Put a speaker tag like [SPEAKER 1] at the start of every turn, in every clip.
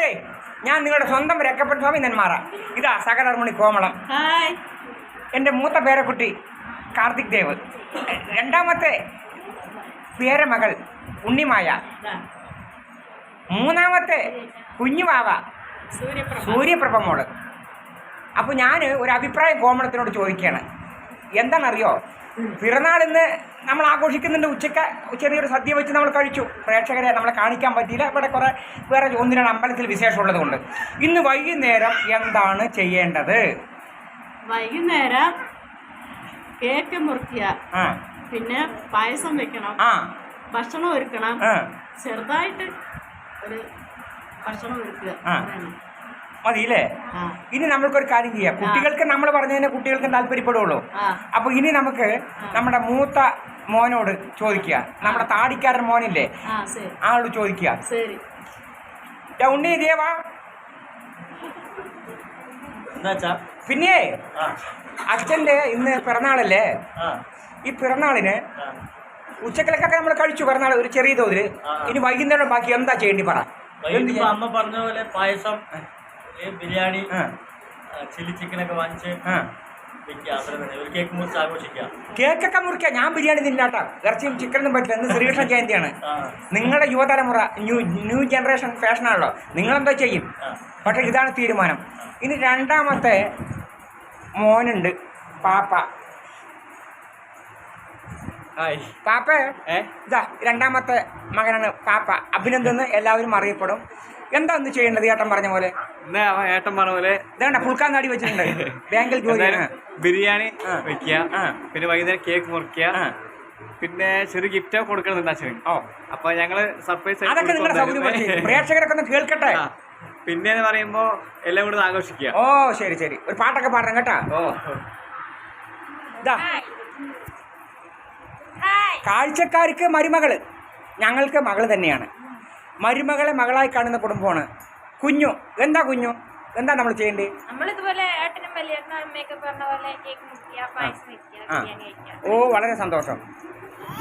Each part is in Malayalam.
[SPEAKER 1] പ്രിയമുള്ളവരെ ഞാൻ നിങ്ങളുടെ സ്വന്തം രക്കപ്പെട്ട സ്വാമി നെന്മാറ ഇതാ സകലർമണി കോമളം. എന്റെ മൂത്ത പേരക്കുട്ടി കാർത്തിക് ദേവ്. രണ്ടാമത്തെ പേരമകൾ ഉണ്ണിമായ. മൂന്നാമത്തെ കുഞ്ഞുവാവ
[SPEAKER 2] സൂര്യപ്രഭ.
[SPEAKER 1] സൂര്യപ്രഭ മോൾ അപ്പോൾ ഞാൻ ഒരു അഭിപ്രായം കോമളത്തിനോട് ചോദിക്കുകയാണ് എന്താണെന്നറിയോ? പിറന്നാൾ ഇന്ന് നമ്മൾ ആഘോഷിക്കുന്നുണ്ട് ഉച്ചയ്ക്ക് ചെറിയൊരു സദ്യ വെച്ച് നമ്മൾ കഴിച്ചു. പ്രേക്ഷകരെ നമ്മളെ കാണിക്കാൻ പറ്റിയില്ല. ഇവിടെ കുറേ വേറെ ഒന്നിനാണ് അമ്പലത്തിൽ വിശേഷമുള്ളത് കൊണ്ട് ഇന്ന് വൈകുന്നേരം എന്താണ് ചെയ്യേണ്ടത്?
[SPEAKER 2] വൈകുന്നേരം കേക്ക് മുറിക്കുക. പിന്നെ പായസം വെക്കണം. ഭക്ഷണം ഒരുക്കണം. ചെറുതായിട്ട് ഒരു ഭക്ഷണം ഒരുക്കുക.
[SPEAKER 1] മതിയില്ലേ? ഇനി നമ്മൾക്കൊരു കാര്യം ചെയ്യാം. കുട്ടികൾക്ക് നമ്മൾ പറഞ്ഞതിനെ കുട്ടികൾക്ക് താല്പര്യപ്പെടുള്ളൂ.
[SPEAKER 2] അപ്പൊ
[SPEAKER 1] അപ്പോൾ ഇനി നമുക്ക് നമ്മുടെ മൂത്ത മോനോട് ചോദിക്കുക. നമ്മുടെ താടിക്കാരൻ മോനില്ലേ? ആളോട് ചോദിക്കുക.
[SPEAKER 2] ശരി.
[SPEAKER 1] "ടാ ഉണ്ണി ദേവാ
[SPEAKER 3] എന്താച്ചാ
[SPEAKER 1] പിന്നെ അച്ഛന്റെ ഇന്ന് പിറന്നാളല്ലേ? ഈ പിറന്നാളിന് ഉച്ചക്കിളക്കൊക്കെ നമ്മൾ കഴിച്ചു പിറന്നാൾ ഒരു ചെറിയ തോതിൽ. ഇനി വൈകുന്നേരം ബാക്കി എന്താ ചെയ്യേണ്ടി പറ?
[SPEAKER 3] അമ്മ പറഞ്ഞ പോലെ പായസം ബിരിയാണി
[SPEAKER 1] ചില്ലി
[SPEAKER 3] ചില്ലി ചിക്കനൊക്കെ വാങ്ങിച്ച്
[SPEAKER 1] കേക്കൊക്കെ മുറിക്കാം ഞാൻ ബിരിയാണി തിന്നാട്ടാ ഇറച്ചിയും ചിക്കനൊന്നും പറ്റില്ല. ഇന്ന് ശ്രീകൃഷ്ണ ജയന്തിയാണ്. നിങ്ങളുടെ യുവതലമുറ ന്യൂ ന്യൂ ജനറേഷൻ ഫാഷനാണല്ലോ. നിങ്ങളെന്തോ ചെയ്യും. പക്ഷെ ഇതാണ് തീരുമാനം. ഇനി രണ്ടാമത്തെ മോനുണ്ട്. പാപ്പ. പാപ്പ? ഇതാ രണ്ടാമത്തെ മകനാണ് പാപ്പ. അഭിനന്ദൻ എല്ലാവരും അറിയപ്പെടും. എന്താ ഒന്ന് ചെയ്യേണ്ടത്? ഏട്ടൻ പറഞ്ഞ പോലെ.
[SPEAKER 4] എന്നാ അവൻ ഏട്ടൻ പറഞ്ഞ പോലെ
[SPEAKER 1] ഇതാണ്ട പുൽക്കാൻ നാടി വെച്ചിട്ടുണ്ട്. ബാങ്കിൽ
[SPEAKER 4] ജോലി ബിരിയാണി. വെക്കുക. പിന്നെ വൈകുന്നേരം കേക്ക് മുറിക്കുക പിന്നെ ചെറിയ ഗിഫ്റ്റ് കൊടുക്കണമെന്ന് അച്ഛൻ
[SPEAKER 1] ഓ.
[SPEAKER 4] അപ്പൊ ഞങ്ങൾ സർപ്രൈസ്
[SPEAKER 1] അതൊക്കെ നിങ്ങളുടെ സൗകര്യം പ്രേക്ഷകരൊക്കെ ഒന്ന് കേൾക്കട്ടെ?
[SPEAKER 4] പിന്നെ എന്ന് പറയുമ്പോ എല്ലാം കൂടെ ആഘോഷിക്കുക.
[SPEAKER 1] ഓ ശരി ശരി. ഒരു പാട്ടൊക്കെ പാടണം കേട്ടാ.
[SPEAKER 4] ഓ.
[SPEAKER 1] ഇതാ കാഴ്ചക്കാർക്ക് മരുമകൾ. ഞങ്ങൾക്ക് മകൾ തന്നെയാണ്. മരുമകളെ മകളായി കാണുന്ന കുടുംബമാണ്. കുഞ്ഞു. എന്താ കുഞ്ഞു? എന്താ നമ്മൾ ചെയ്യേണ്ടത്
[SPEAKER 5] നമ്മളിതുപോലെ ഏട്ടനും വലിയ അമ്മയൊക്കെ പറഞ്ഞ പോലെ കേക്ക് മുറിക്കുക പായസം വെക്കുക
[SPEAKER 1] ആ.
[SPEAKER 5] ബിരിയാണി കഴിക്കുക.
[SPEAKER 1] ഓ വളരെ സന്തോഷം.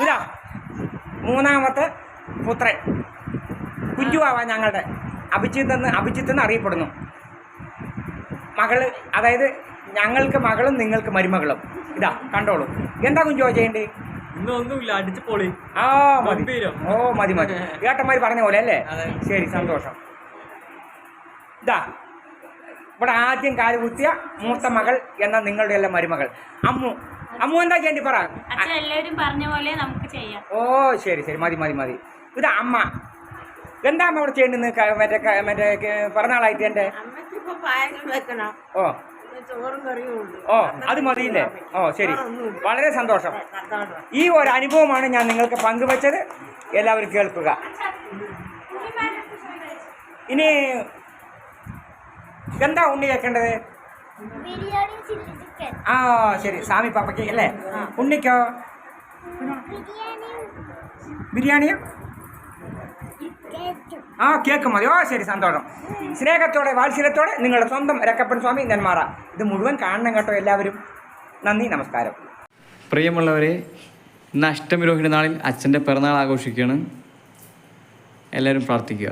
[SPEAKER 1] ഇതാ മൂന്നാമത്തെ പുത്രൻ. കുഞ്ചുവാവാ ഞങ്ങളുടെ അഭിജിത്ത് എന്ന് അഭിജിത്ത് എന്ന് അറിയപ്പെടുന്നു. മകൾ അതായത് ഞങ്ങൾക്ക് മകളും നിങ്ങൾക്ക് മരുമകളും. ഇതാ കണ്ടോളൂ. എന്താ കുഞ്ചുവാ ചെയ്യേണ്ടത്
[SPEAKER 3] ഇന്ന് ഒന്നുമില്ല അടിച്ചു പൊളി.
[SPEAKER 1] ആ മതി. ഓ മതി മതി. ഏട്ടന്മാർ പറഞ്ഞ പോലെ അല്ലേ? ശരി സന്തോഷം. ഇതാ ഇവിടെ ആദ്യം കാലുകുത്തിയ മൂത്ത മകൾ എന്ന നിങ്ങളുടെ എല്ലാം മരുമകൾ. അമ്മു അമ്മു എന്താ ചെയ്യേണ്ടി പറ?
[SPEAKER 5] അച്ഛൻ എല്ലാവരും പറഞ്ഞ പോലെ നമുക്ക് ചെയ്യാം.
[SPEAKER 1] ഓ ശരി ശരി. മതി മതി മതി. ഇത് അമ്മ. എന്താ അമ്മ ഇവിടെ ചെയ്യേണ്ടത്? മറ്റേ മറ്റേ പിറന്നാളായിട്ട്
[SPEAKER 2] എന്റെ വെക്കണം.
[SPEAKER 1] ഓ. ഓ അത് മതിയില്ലേ? ഓ ശരി. വളരെ സന്തോഷം. ഈ ഒരു അനുഭവമാണ് ഞാൻ നിങ്ങൾക്ക് പങ്കുവച്ചത്. എല്ലാവരും കേൾക്കുക. ഇനി എന്താ ഉണ്ണി
[SPEAKER 5] ചിക്കൻ.
[SPEAKER 1] ആ ശരി. സ്വാമി പാപ്പയ്ക്ക് അല്ലേ? ഉണ്ണിക്കോ?
[SPEAKER 5] ബിരിയാണി
[SPEAKER 1] ബിരിയാണിയോ?
[SPEAKER 5] കേക്ക്.
[SPEAKER 1] ആ കേക്ക് മതി. ഓ ശരി. സന്തോഷം. സ്നേഹത്തോടെ വാത്സല്യത്തോടെ നിങ്ങളുടെ സ്വന്തം രക്കപ്പൻ സ്വാമി നെന്മാറ ഇത് മുഴുവൻ കാണണം കേട്ടോ എല്ലാവരും. നന്ദി നമസ്കാരം.
[SPEAKER 4] പ്രിയമുള്ളവരെ ഇന്ന് അഷ്ടമി രോഹിണി നാളിൽ അച്ഛന്റെ പിറന്നാൾ ആഘോഷിക്കുകയാണ്. എല്ലാവരും പ്രാർത്ഥിക്കുക.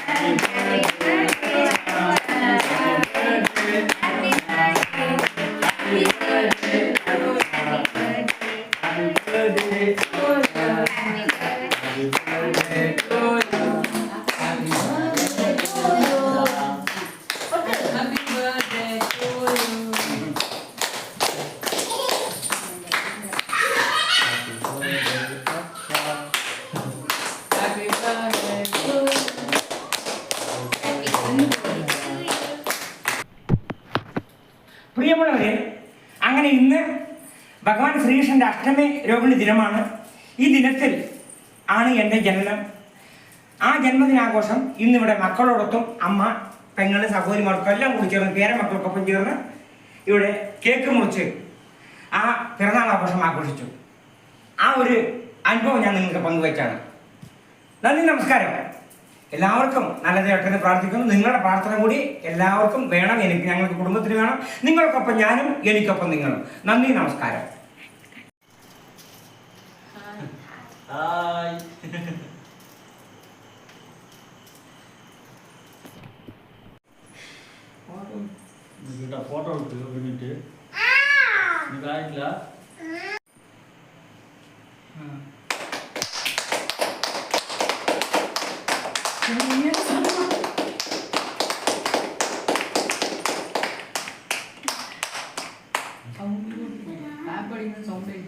[SPEAKER 1] പ്രിയമുള്ളവരെ അങ്ങനെ ഇന്ന് ഭഗവാൻ ശ്രീകൃഷ്ണന്റെ അഷ്ടമി രോഹിണി ദിനമാണ്. ഈ ദിനത്തിൽ ആണ് എന്റെ ജനനം. ആ ജന്മദിനാഘോഷം ഇന്നിവിടെ മക്കളോടൊത്തും അമ്മ പെങ്ങൾ സഹോദരിമാർക്കും എല്ലാം കൂടി ചേർന്ന് പേരമക്കൾക്കൊപ്പം ചേർന്ന് ഇവിടെ കേക്ക് മുറിച്ച് ആ പിറന്നാൾ ആഘോഷം ആഘോഷിച്ചു. ആ ഒരു അനുഭവം ഞാൻ നിങ്ങൾക്ക് പങ്കുവച്ചാണ്. നന്ദി നമസ്കാരം. എല്ലാവർക്കും നല്ലത് കേട്ടെന്ന് പ്രാർത്ഥിക്കുന്നു. നിങ്ങളുടെ പ്രാർത്ഥന കൂടി എല്ലാവർക്കും വേണം. എനിക്ക് ഞങ്ങൾക്ക് കുടുംബത്തിന് വേണം. നിങ്ങൾക്കൊപ്പം ഞാനും എനിക്കൊപ്പം നിങ്ങളും. നന്ദി നമസ്കാരം.
[SPEAKER 3] ഹായ്. ഫോട്ടോ എടുത്തു നിങ്ങൾക്ക് ആയിട്ടില്ല?
[SPEAKER 6] 정문 나버리는 정배기.